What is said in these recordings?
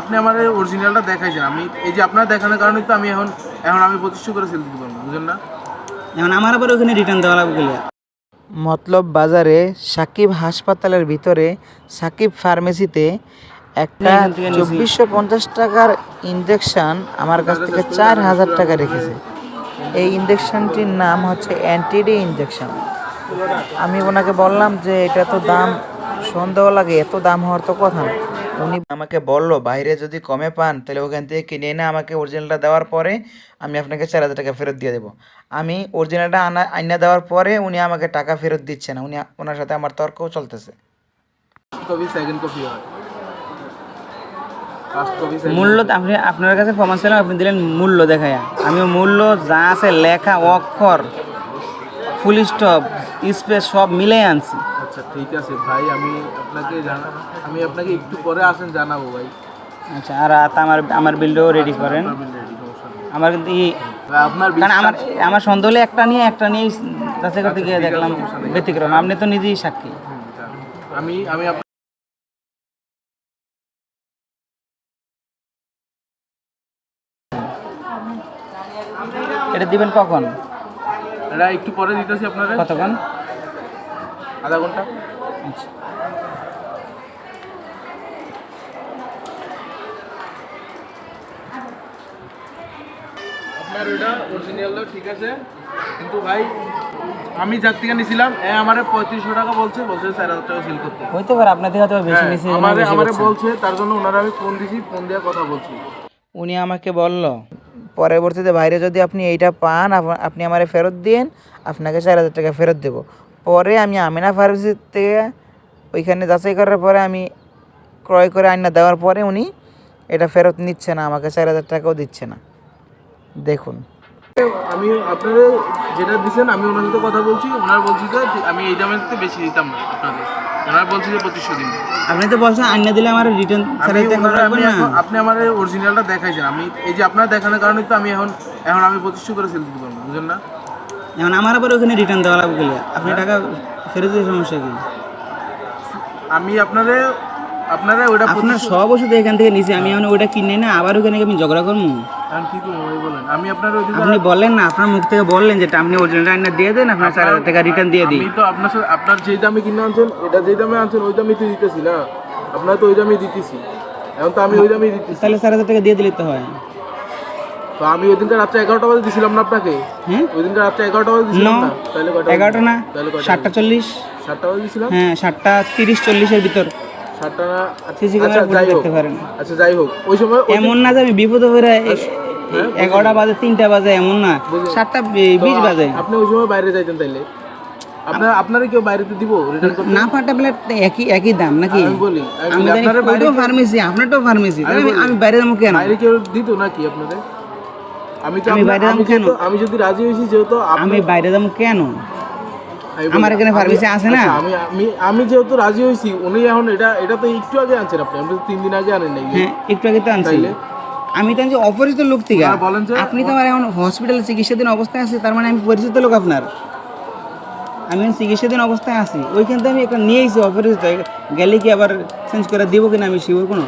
আপনি আমার অরিজিনালটা দেখাইছেন। আমি এই যে আপনার দেখানোর কারণে তো আমি এখন এখন আমি প্রতিষ্ঠা করে সেল দিতে পারব বুঝলেন না? এখন আমার আবার ওখানে রিটার্ন দেওয়া লাগবে মতলব বাজারে সাকিব হাসপাতালের ভিতরে সাকিব ফার্মেসিতে একটা নিছি। চব্বিশশো পঞ্চাশ টাকার ইঞ্জেকশন আমার কাছ থেকে চার হাজার টাকা রেখেছে। এই ইঞ্জেকশনটির নাম হচ্ছে অ্যান্টিডি ইঞ্জেকশন আমি ওনাকে বললাম যে এটা তো দাম সন্দেহ লাগে এত দাম হওয়ার তো কথা না। উনি আমাকে বলল বাইরে যদি কমে পান তাহলে ওখান থেকে কিনে এনে আমাকে অরিজিনালটা দেওয়ার পরে আমি আপনাকে চার হাজার টাকা ফেরত দিয়ে দেবো। আমি অরিজিনালটা আনা আইনা দেওয়ার পরে উনি আমাকে টাকা ফেরত দিচ্ছে না। উনি ওনার সাথে আমার তর্কও চলতেছে। হয়। মূল্য তো আপনি আপনার কাছে ফরমাস ছিলাম আপনি দিলেন মূল্য দেখায়া। আমি মূল্য যা আছে লেখা অক্ষর ফুল স্টপ স্পেস সব মিলাই আনছি। আচ্ছা ঠিক আছে ভাই আমি আপনাকে জানা আমি আপনাকে একটু পরে আসেন জানাব ভাই। আচ্ছা আর তা আমার আমার বিলটাও রেডি করেন। আমার কিন্তু আপনার কারণ আমার আমার সন্দেহ হলে একটা নিয়ে একটা নিয়ে যাচাই করতে গিয়ে দেখলাম ব্যতিক্রম। আপনি তো নিজেই সাক্ষী। আমি আমি এটা দিবেন কখন? এটা একটু পরে দিতেছি আপনারা কতক্ষণ? আধা ঘণ্টা? আচ্ছা আপনার ওইটা অরিজিনালটা ঠিক আছে? কিন্তু ভাই আমি যার থেকে নিয়েছিলাম এ আমারে পঁয়ত্রিশশো টাকা বলছে বলছে চার হাজার টাকা সেল করতে। হইতে পারে আপনার থেকে হয়তো বেশি নিছি হ্যাঁ, আমারে আমারে বলছে তার জন্য ওনারা আমি ফোন দিছি ফোন দিয়ে কথা বলছি। উনি আমাকে বলল পরবর্তীতে বাইরে যদি আপনি এইটা পান আপনি আমারে ফেরত দিন আপনাকে চার হাজার টাকা ফেরত দেবো। পরে আমি আমিনা ফার্মেসি থেকে ওইখানে যাচাই করার পরে আমি ক্রয় করে আইনা দেওয়ার পরে উনি এটা ফেরত নিচ্ছে না আমাকে চার হাজার টাকাও দিচ্ছে না। দেখুন। আমি আপনাদের যেটা দিচ্ছেন আমি ওনার সাথে কথা বলছি। ওনার বলছি যে আমি এই দামের থেকে বেশি দিতাম না আপনাদের। ওনার বলছি যে পঁচিশশো দিন। আপনি তো বলছেন আইনা দিলে আমার রিটার্ন আপনি আমার অরিজিনালটা দেখাইছেন। আমি এই যে আপনার দেখানোর কারণে তো আমি এখন এখন আমি প্রতিষ্ঠা করে সেল দিতে পারব বুঝলেন না? এখন আমার আবার ওখানে রিটার্ন দেওয়া লাগবে গেলে। আপনি টাকা ফেরত দিয়ে সমস্যা কি? আমি আপনারে আপনারা ওইটা আপনার সব ওষুধ এখান থেকে নিছি আমি এখন ওইটা কিনে না আবার ওখানে আমি ঝগড়া করব কি বলেন? আমি আপনার আপনি বললেন না আপনার মুখ থেকে বললেন যে আপনি অরিজিনাল আইনা দিয়ে দেন আপনার চার হাজার টাকা রিটার্ন দিয়ে দিই। তো আপনার সাথে আপনার যেই দামে কিনে আনছেন এটা যেই দামে আনছেন ওই দামে তো দিতেছি না। আপনার তো ওই দামে দিতেছি। এখন তো আমি ওই দামেই দিতেছি। তাহলে চার হাজার টাকা দিয়ে দিলে তো হয়। তো আমি ওই দিনকার রাত্রে এগারোটা বাজে দিছিলাম না আপনাকে? হ্যাঁ ওই দিনকার রাত্রে এগারোটা বাজে দিছিলাম না তাহলে এগারোটা না তাহলে সাতটা চল্লিশ। সাতটা বাজে দিছিলাম? হ্যাঁ সাতটা তিরিশ চল্লিশের ভিতর। সাতটা আচ্ছা যাই হোক। আচ্ছা যাই হোক। ওই সময় এমন না যে আমি বিপদে পড়ে হ্যাঁ, এগারোটা বাজে তিনটা বাজে এমন না। সাতটা বিশ বাজে। আপনি ওই সময় বাইরে যাইতেন তাইলে? আপনার আপনারা কেউ বাইরেতে দিব? রিটার্ন করতে? না পাটা প্লেট একই একই দাম নাকি? আমি বলি আপনারা বাইরে ওইটাও ফার্মেসি আপনারটাও ফার্মেসি আমি আমি বাইরে যাব কেন? বাইরে কেউ দিত নাকি আপনাদের? আমি তো আমি বাইরে যাব কেন? আমি যদি রাজি হয়েছি যেহেতু আমি বাইরে যাব কেন? আমার এখানে pharmacy আছে না? আচ্ছা, আমি আমি আমি যেহেতু রাজি হয়েছি উনি এখন এটা এটা তো একটু আগে আনছেন আপনি। আমি তিন দিন আগে আনেন নাই হ্যাঁ একটু আগে তো আনছি। আমি তো অপরিচিত লোক থেকে। বলেন আপনি তো আমার এখন হসপিটালে চিকিৎসাধীন অবস্থায় আছি তার মানে আমি পরিচিত লোক আপনার। আমি চিকিৎসাধীন অবস্থায় আছি। ওইখান থেকে আমি একটা নিয়ে এসেছি অপরিচিত। গেলে কি আবার চেঞ্জ করে দিব কিনা আমি শিওর কোনো?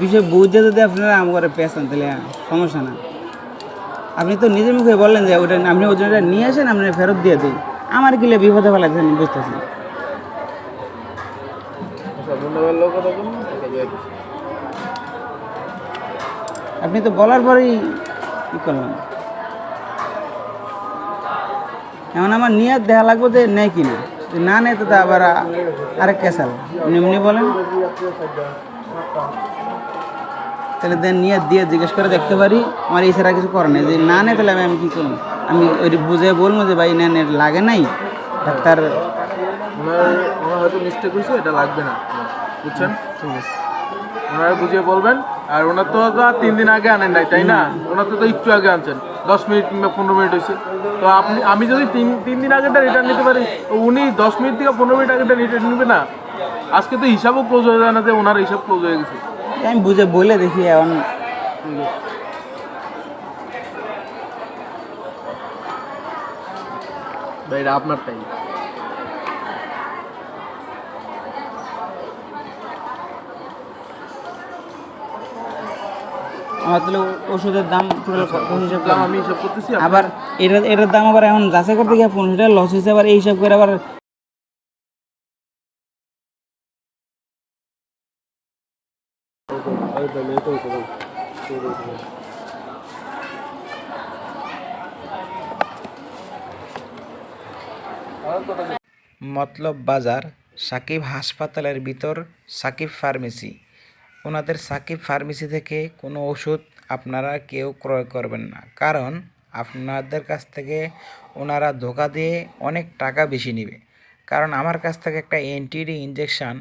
বিষয় বুঝতে যদি আপনারা আমার পেয়েছেন তাহলে সমস্যা না। আপনি তো নিজের মুখে বললেন যে ওটা আপনি ওজনটা নিয়ে আসেন আপনি ফেরত দিয়ে দিই। আমার গেলে বিপদে আমি বুঝতেছি। আপনি তো বলার পরেই কি করলাম এমন আমার নিয়ত দেখা লাগবে যে নেয় কিনা যদি না নেয়, তো আবার আরেক কেসাল। এমনি বলেন। তাহলে দেন নিয়ে দিয়ে জিজ্ঞেস করে দেখতে পারি। আমার এই ছাড়া কিছু করে নেই। যদি না নেয় তাহলে আমি আমি কী করব? আমি ওই বুঝে বলব যে ভাই নেন এটা লাগে নাই। ডাক্তার ওনার হয়তো মিস্টেক হয়েছে এটা লাগবে না। বুঝছেন? ঠিক আছে ওনারা বুঝিয়ে বলবেন। আর ওনার তো তিন দিন আগে আনেন নাই তাই না? ওনার তো একটু আগে আনছেন। দশ মিনিট কিংবা পনেরো মিনিট হয়েছে। তো আপনি আমি যদি তিন তিন দিন আগেটা রিটার্ন নিতে পারি উনি দশ মিনিট থেকে পনেরো মিনিট আগেটা রিটার্ন নেবে না। আজকে তো হিসাবও ক্লোজ হয়ে যায় না যে ওনার হিসাব ক্লোজ হয়ে গেছে। আমি বুঝে বলে দেখি এখন। আমার তাহলে ওষুধের দাম আমি করতেছি আবার এটার এটার দাম আবার এখন যাচাই করতে গিয়ে পনেরো টাকা লস হয়েছে আবার এইসব করে আবার মতলব বাজার, সাকিব হাসপাতালের ভিতর সাকিব ফার্মেসি। ওনাদের সাকিব ফার্মেসি থেকে কোনো ওষুধ আপনারা কেউ ক্রয় করবেন না। কারণ আপনাদের কাছ থেকে ওনারা ধোকা দিয়ে অনেক টাকা বেশি নেবে। কারণ আমার কাছ থেকে একটা এনটিডি ইঞ্জেকশান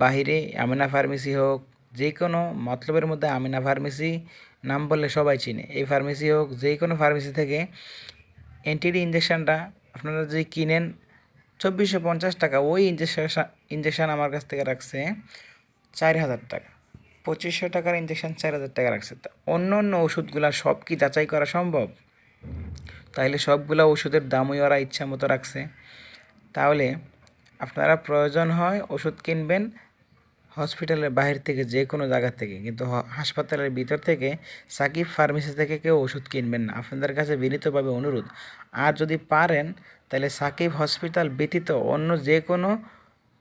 বাহিরে আমিনা ফার্মেসি হোক যে কোনো মতলবের মধ্যে আমিনা ফার্মেসি নাম বললে সবাই চিনে। এই ফার্মেসি হোক যে কোনো ফার্মেসি থেকে এনটিডি ইঞ্জেকশানটা আপনারা যদি কিনেন, চব্বিশশো পঞ্চাশ টাকা, ওই ইঞ্জেকশন ইঞ্জেকশান আমার কাছ থেকে রাখছে চার হাজার টাকা। পঁচিশশো টাকার ইঞ্জেকশান চার হাজার টাকা রাখছে। তা অন্য অন্য ওষুধগুলো সব কি যাচাই করা সম্ভব? তাইলে সবগুলো ওষুধের দামই ওরা ইচ্ছা মতো রাখছে। তাহলে আপনারা প্রয়োজন হয় ওষুধ কিনবেন হসপিটালের বাইরে থেকে যে কোনো জায়গা থেকে, কিন্তু হাসপাতালের ভিতর থেকে সাকিব ফার্মেসি থেকে কেউ ওষুধ কিনবেন না। আপনাদের কাছে বিনীতভাবে অনুরোধ। আর যদি পারেন, তাহলে সাকিব হসপিটাল ব্যতীত অন্য যে কোনো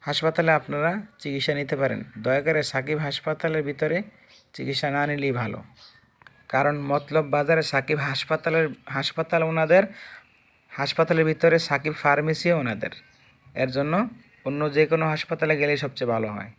হাসপাতালে আপনারা চিকিৎসা নিতে পারেন। দয়া করে সাকিব হাসপাতালের ভিতরে চিকিৎসা না নিলেই ভালো। কারণ মতলব বাজারে সাকিব হাসপাতালের, হাসপাতাল ওনাদের, হাসপাতালের ভিতরে সাকিব ফার্মেসিও ওনাদের। এর জন্য অন্য যে কোনো হাসপাতালে গেলেই সবচেয়ে ভালো হয়।